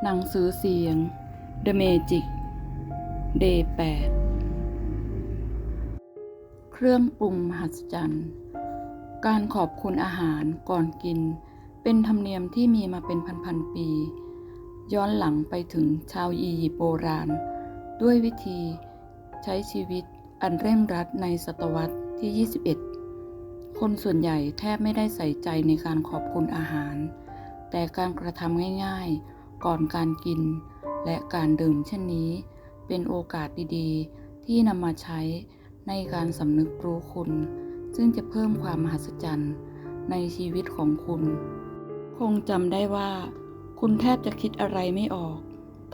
หนังสือเสียง The Magic Day 8 เครื่องปรุงมหัศจรรย์ การขอบคุณอาหารก่อนกิน เป็นธรรมเนียมที่มีมาเป็นพันๆปี ย้อนหลังไปถึงชาวอียิปต์โบราณ ด้วยวิธีใช้ชีวิตอันเร่งรัดในศตวรรษที่ 21 คนส่วนใหญ่แทบไม่ได้ใส่ใจในการขอบคุณอาหาร แต่การกระทำง่ายๆ ก่อนการกิน และการดื่มเช่นนี้ เป็นโอกาสดีๆ ที่นำมาใช้ในการสำนึกรู้คุณ ซึ่งจะเพิ่มความมหัศจรรย์ในชีวิตของคุณ คงจำได้ว่า คุณแทบจะคิดอะไรไม่ออก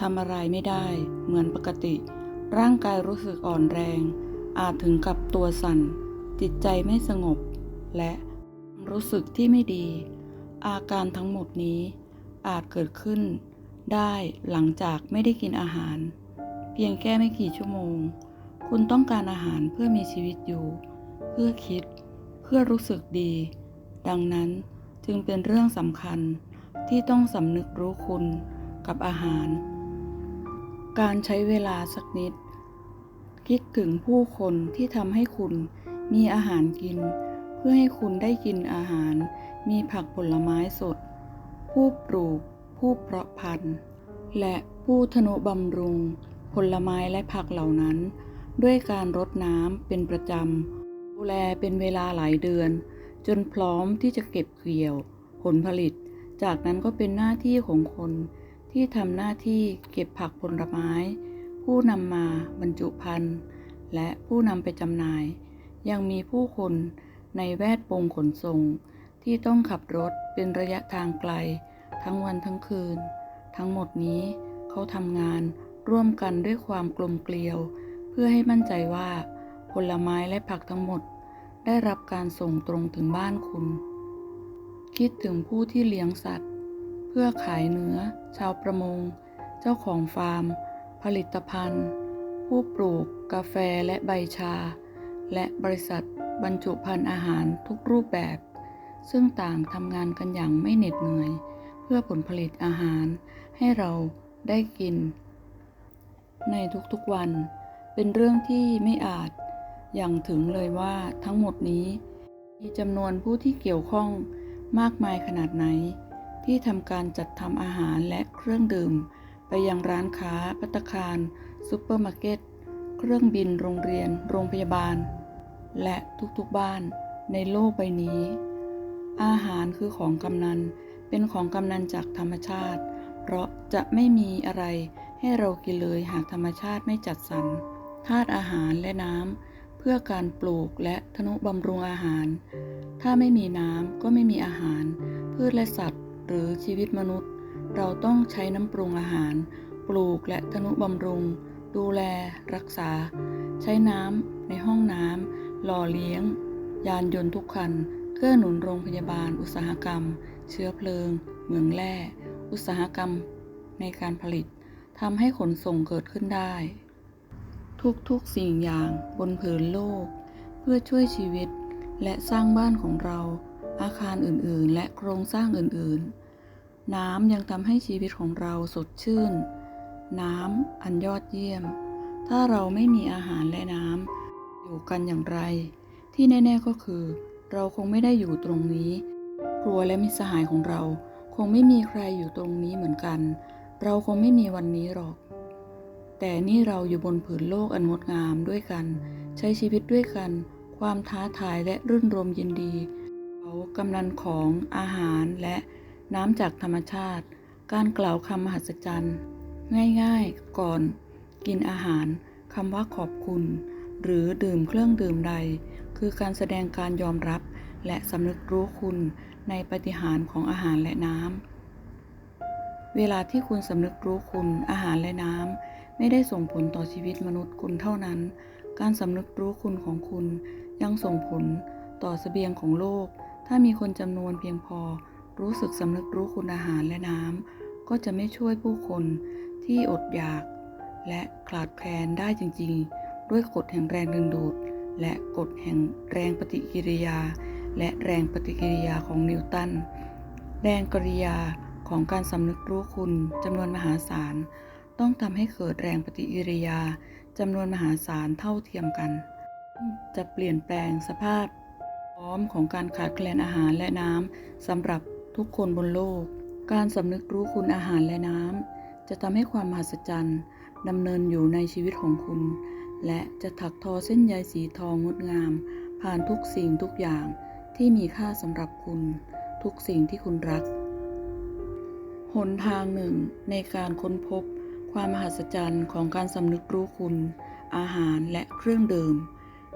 ทำอะไรไม่ได้ เหมือนปกติ ร่างกายรู้สึกอ่อนแรง อาจถึงกับตัวสั่น จิตใจไม่สงบ และรู้สึกที่ไม่ดี อาการทั้งหมดนี้อาจเกิดขึ้น ได้หลังจากไม่ได้กินอาหาร เพียงแค่ไม่กี่ชั่วโมง คุณต้องการอาหารเพื่อมีชีวิตอยู่ เพื่อคิด เพื่อรู้สึกดี ดังนั้นจึงเป็นเรื่องสำคัญที่ต้องสำนึกรู้คุณกับอาหาร การใช้เวลาสักนิด คิดถึงผู้คนที่ทำให้คุณมีอาหารกิน เพื่อให้คุณได้กินอาหาร มีผักผลไม้สด ผู้ปลูก ผู้เพาะพันธุ์ และผู้ทนุบำรุง ผลไม้และผักเหล่านั้น ด้วยการรดน้ำเป็นประจำดูแลเป็นเวลาหลายเดือน จนพร้อมที่จะเก็บเกี่ยว ผลผลิต จากนั้นก็เป็นหน้าที่ของคนที่ทำหน้าที่เก็บผักผลไม้ ผู้นำมาบรรจุภัณฑ์ และผู้นำไปจำหน่าย ยังมีผู้คนในแวดวงขนส่ง ที่ต้องขับรถเป็นระยะทางไกล ทั้งวันทั้งคืน ทั้งหมดนี้เขาทำงานร่วมกันด้วยความกลมเกลียว เพื่อให้มั่นใจว่า ผลไม้และผักทั้งหมด ได้รับการส่งตรงถึงบ้านคุณ คิดถึงผู้ที่เลี้ยงสัตว์ เพื่อขายเนื้อ ชาวประมง เจ้าของฟาร์ม ผลิตภัณฑ์ ผู้ปลูก กาแฟและใบชา และบริษัทบรรจุภัณฑ์อาหารทุกรูปแบบ ซึ่งต่างทำงานกันอย่างไม่เหน็ดเหนื่อย พื่อผลผลิตอาหารให้เราได้กิน ในทุกๆวัน เป็นเรื่องที่ไม่อาจอย่างถึงเลยว่าทั้งหมดนี้ มีจำนวนผู้ที่เกี่ยวข้องมากมายขนาดไหน ที่ทำการจัดทำอาหารและเครื่องดื่ม ไปยังร้านค้าปัตตาคารซูเปอร์มาร์เก็ต เครื่องบินโรงเรียน โรงพยาบาล และทุกๆบ้านในโลกใบนี้ อาหารคือของกำนัน เป็นของกำนันจากธรรมชาติ เพราะจะไม่มีอะไรให้เรากินเลยหากธรรมชาติไม่จัดสรรธาตุอาหารและน้ำเพื่อการปลูกและทนุบำรุงอาหาร ถ้าไม่มีน้ำก็ไม่มีอาหาร พืชและสัตว์ หรือชีวิตมนุษย์ เราต้องใช้น้ำปรุงอาหาร ปลูกและทนุบำรุง ดูแล รักษา ใช้น้ำในห้องน้ำหล่อเลี้ยง ยานยนต์ทุกคัน เกื้อหนุนโรงพยาบาลอุตสาหกรรม เชื้อเพลิง เหมืองแร่ อุตสาหกรรมในการผลิตทำให้ขนส่งเกิดขึ้นได้ ทุกๆสิ่งอย่างบนผืนโลก เพื่อช่วยชีวิตและสร้างบ้านของเรา อาคารอื่นๆ และโครงสร้างอื่นๆ น้ำยังทำให้ชีวิตของเราสดชื่น น้ำอันยอดเยี่ยม ถ้าเราไม่มีอาหารและน้ำอยู่กันอย่างไร ที่แน่ ๆก็คือ เราคงไม่ได้อยู่ตรงนี้ รัวและมิตรสหายของเรา คงไม่มีใครอยู่ตรงนี้เหมือนกัน เราคงไม่มีวันนี้หรอก แต่นี่เราอยู่บนผืนโลกอันงดงามด้วยกัน ใช้ชีวิตด้วยกัน ความท้าทายและรื่นรมยินดีเขากำนันของอาหารและน้ำจากธรรมชาติ การกล่าวคำมหัศจรรย์ ง่ายๆ ก่อน กินอาหารคำว่าขอบคุณ หรือดื่มเครื่องดื่มใด คือการแสดงการยอมรับและสำนึกรู้คุณ ในปฏิหารของอาหารและน้ำ เวลาที่คุณสำนึกรู้คุณอาหารและน้ำ ไม่ได้ส่งผลต่อชีวิตมนุษย์คุณเท่านั้น การสำนึกรู้คุณของคุณยังส่งผลต่อเสบียงของโลก ถ้ามีคนจำนวนเพียงพอ รู้สึกสำนึกรู้คุณอาหารและน้ำ ก็จะไม่ช่วยผู้คนที่อดอยาก และขาดแคลนได้จริง ๆ ด้วยกฎแห่งแรงดึงดูด และกฎแห่งแรงปฏิกิริยา และแรงปฏิกิริยาของนิวตัน แรงกริยาของการสำนึกรู้คุณจำนวนมหาศาล ต้องทำให้เกิดแรงปฏิกิริยาจำนวนมหาศาลเท่าเทียมกัน จะเปลี่ยนแปลงสภาพพร้อมของการขาดแคลนอาหารและน้ำสำหรับทุกคนบนโลก การสำนึกรู้คุณอาหารและน้ำจะทำให้ความมหัศจรรย์ดำเนินอยู่ในชีวิตของคุณ และจะถักทอเส้นใยสีทองงดงาม ผ่านทุกสิ่งทุกอย่าง ที่มีค่าสำหรับคุณทุกสิ่งที่คุณรัก หนทางหนึ่งในการค้นพบความมหัศจรรย์ของการสำนึกรู้คุณ อาหารและเครื่องดื่ม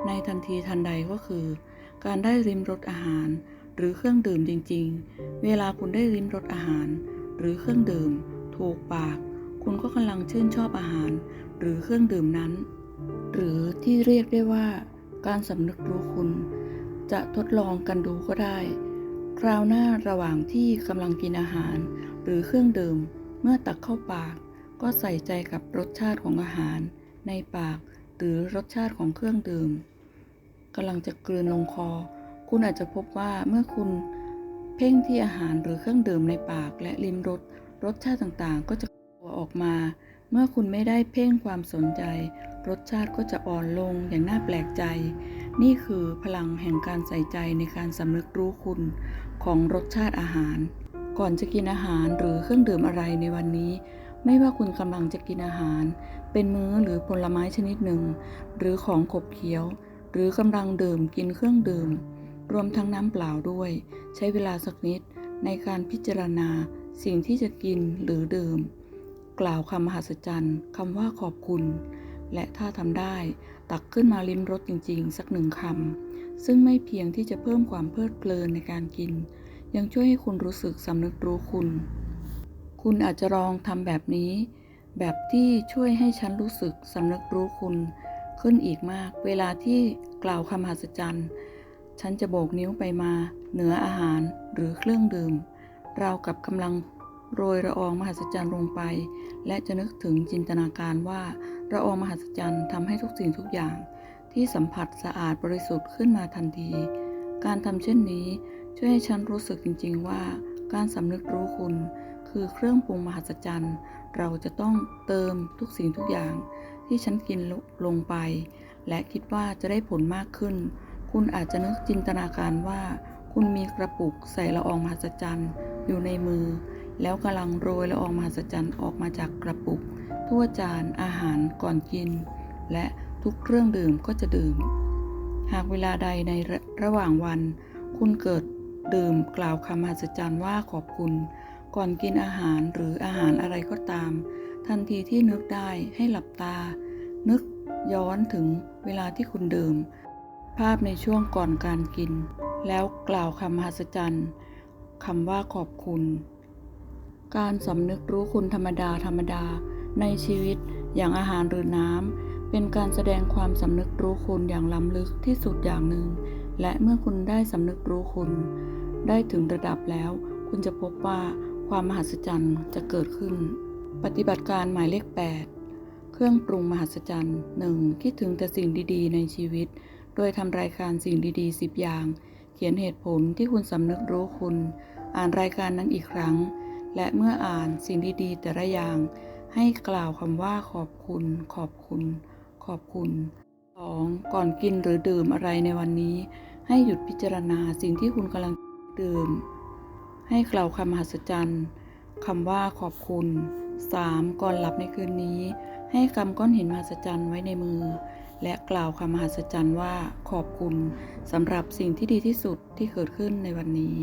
ในทันทีทันใดก็คือ การได้ริมรสอาหาร หรือเครื่องดื่มจริง ๆ เวลาคุณได้ริมรสอาหาร หรือเครื่องดื่ม ถูกปาก คุณก็กำลังชื่นชอบอาหาร หรือเครื่องดื่มนั้น หรือที่เรียกได้ว่า การสำนึกรู้คุณ จะทดลองกันดูก็ได้ คราวหน้าระหว่างที่กำลังกินอาหาร หรือเครื่องดื่ม เมื่อตักเข้าปาก ก็ใส่ใจกับรสชาติของอาหาร ในปาก หรือรสชาติของเครื่องดื่มกำลังจะกลืนลงคอ คุณอาจจะพบว่าเมื่อคุณเพ่งที่อาหารหรือเครื่องดื่มในปาก และลิ้มรสรสชาติต่างๆ ก็จะตัวออกมา เมื่อคุณไม่ได้เพ่งความสนใจ รสชาติก็จะอ่อนลงอย่างน่าแปลกใจ นี่คือพลังแห่งการใส่ใจในการสำนึกรู้คุณของรสชาติอาหาร ก่อนจะกินอาหารหรือเครื่องดื่มอะไรในวันนี้ ไม่ว่าคุณกำลังจะกินอาหาร เป็นมื้อหรือผลไม้ชนิดหนึ่ง หรือของขบเคี้ยว หรือกำลังดื่มกินเครื่องดื่ม รวมทั้งน้ำเปล่าด้วย ใช้เวลาสักนิดในการพิจารณาสิ่งที่จะกินหรือดื่ม กล่าวคำมหัศจรรย์คำว่าขอบคุณ และถ้าทำได้ ตักขึ้นมาลิ้มรสจริงๆ สักหนึ่งคำ ซึ่งไม่เพียงที่จะเพิ่มความเพลิดเพลินในการกิน ยังช่วยให้คุณรู้สึกสำนึกรู้คุณ คุณอาจจะลองทำแบบนี้ แบบที่ช่วยให้ฉันรู้สึกสำนึกรู้คุณ ขึ้นอีกมาก เวลาที่กล่าวคำมหัศจรรย์ ฉันจะโบกนิ้วไปมา เหนืออาหารหรือเครื่องดื่มราวกับกำลังโรยละอองมหัศจรรย์ลงไป และจะนึกถึงจินตนาการว่า ละอองมหัศจรรย์ทำให้ทุกสิ่งทุกอย่างที่สัมผัสสะอาดบริสุทธิ์ขึ้นมาทันที การทำเช่นนี้ช่วยให้ฉันรู้สึกจริง ๆ ว่า การสำนึกรู้คุณ คือเครื่องปรุงมหัศจรรย์ เราจะต้องเติมทุกสิ่งทุกอย่าง ที่ฉันกินลงไป และคิดว่าจะได้ผลมากขึ้น คุณอาจจะนึกจินตนาการว่า คุณมีกระปุกใส่ละอองมหัศจรรย์อยู่ในมือ แล้วกำลังโรยละอองมหัศจรรย์ออกมาจากกระปุก ทั่วจานอาหารก่อนกิน และทุกเครื่องดื่มก็จะดื่ม หากเวลาใดในระระหว่างวัน คุณเกิดดื่มกล่าวคำมหัศจรรย์ว่าขอบคุณ ก่อนกินอาหารหรืออาหารอะไรก็ตาม ทันทีที่นึกได้ให้หลับตา นึกย้อนถึงเวลาที่คุณดื่ม ภาพในช่วงก่อนการกิน แล้วกล่าวคำมหัศจรรย์คำว่าขอบคุณ การสำนึกรู้คุณธรรมดาธรรมดา ในชีวิตอย่างอาหารหรือน้ำ เป็นการแสดงความสำนึกรู้คุณอย่างล้ำลึกที่สุดอย่างหนึ่ง และเมื่อคุณได้สำนึกรู้คุณ ได้ถึงระดับแล้ว คุณจะพบว่าความมหัศจรรย์จะเกิดขึ้น ปฏิบัติการหมายเลข 8 เครื่องปรุงมหัศจรรย์ 1. คิดถึงแต่สิ่งดีๆ ในชีวิต โดยทำรายการสิ่งดีๆ 10 อย่าง เขียนเหตุผลที่คุณสำนึกรู้คุณ อ่านรายการนั้นอีกครั้ง และเมื่ออ่านสิ่งดีๆ แต่ละอย่าง ให้กล่าวคำว่าขอบคุณ ขอบคุณ ขอบคุณ 2. ก่อนกินหรือดื่มอะไรในวันนี้ ให้หยุดพิจารณาสิ่งที่คุณกำลังดื่ม ให้กล่าวคำมหัศจรรย์คำว่าขอบคุณ 3. ก่อนหลับในคืนนี้ ให้กำก้อนหินมหัศจรรย์ไว้ในมือ และกล่าวคำมหัศจรรย์ว่าขอบคุณสำหรับสิ่งที่ดีที่สุดที่เกิดขึ้นในวันนี้